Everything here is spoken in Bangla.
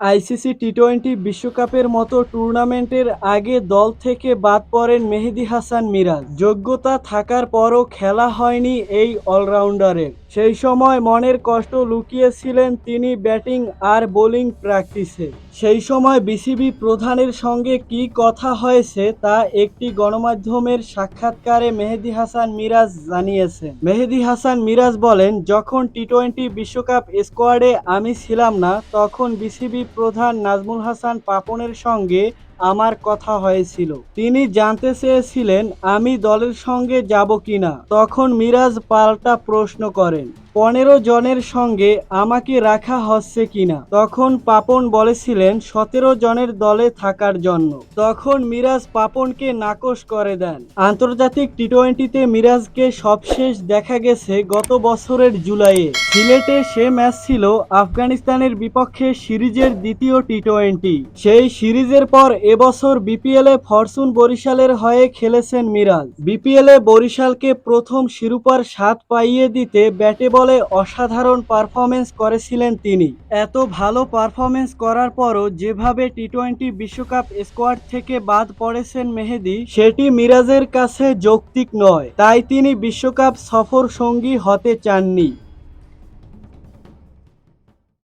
আইসিসি টি টোয়েন্টি বিশ্বকাপের মতো টুর্নামেন্টের আগে দল থেকে বাদ পড়েন মেহেদি হাসান মিরাজ। যোগ্যতা থাকার পরও খেলা হয়নি এই অলরাউন্ডারের। সেই সময় মনের কষ্ট লুকিয়েছিলেন তিনি ব্যাটিং আর বোলিং প্র্যাকটিসে। সেই সময় বিসিবি প্রধানের সঙ্গে কি কথা হয়েছে তা একটি গণমাধ্যমের সাক্ষাৎকারে মেহেদি হাসান মিরাজ জানিয়েছেন। মেহেদি হাসান মিরাজ বলেন, যখন টি টোয়েন্টি বিশ্বকাপ স্কোয়াডে আমি ছিলাম না, তখন বিসিবি প্রধান নাজমুল হাসান পাপনের সঙ্গে আমার কথা হয়েছিল। তিনি জানতে চেয়েছিলেন, আমি দলের সঙ্গে যাব কিনা। তখন মিরাজ পাল্টা প্রশ্ন করেন। পনেরো জনের সঙ্গে আমাকে রাখা হচ্ছে কিনা? তখন পাপন বলেছিলেন, সতেরো জনের দলে থাকার জন্য। তখন মিরাজ পাপনকে নাকচ করে দেন। আন্তর্জাতিক টি টোয়েন্টিতে মিরাজকে সবশেষ দেখা গেছে গত বছরের জুলাইয়ে। সিলেটে সে ম্যাচ ছিল আফগানিস্তানের বিপক্ষে সিরিজের দ্বিতীয় টি টোয়েন্টি সেই সিরিজের পর এবছর বিপিএলে ফরচুন বরিশালের হয়ে খেলেছেন মিরাজ। বিপিএলে বরিশালকে প্রথম শিরোপার স্বাদ পাইয়ে দিতে ব্যাটে বলে অসাধারণ পারফরমেন্স করেছিলেন তিনি। এত ভালো পারফরমেন্স করার পরও যেভাবে টি টোয়েন্টি বিশ্বকাপ স্কোয়াড থেকে বাদ পড়েছেন মেহেদি, সেটি মিরাজের কাছে যৌক্তিক নয়। তাই তিনি বিশ্বকাপ সফর সঙ্গী হতে চাননি।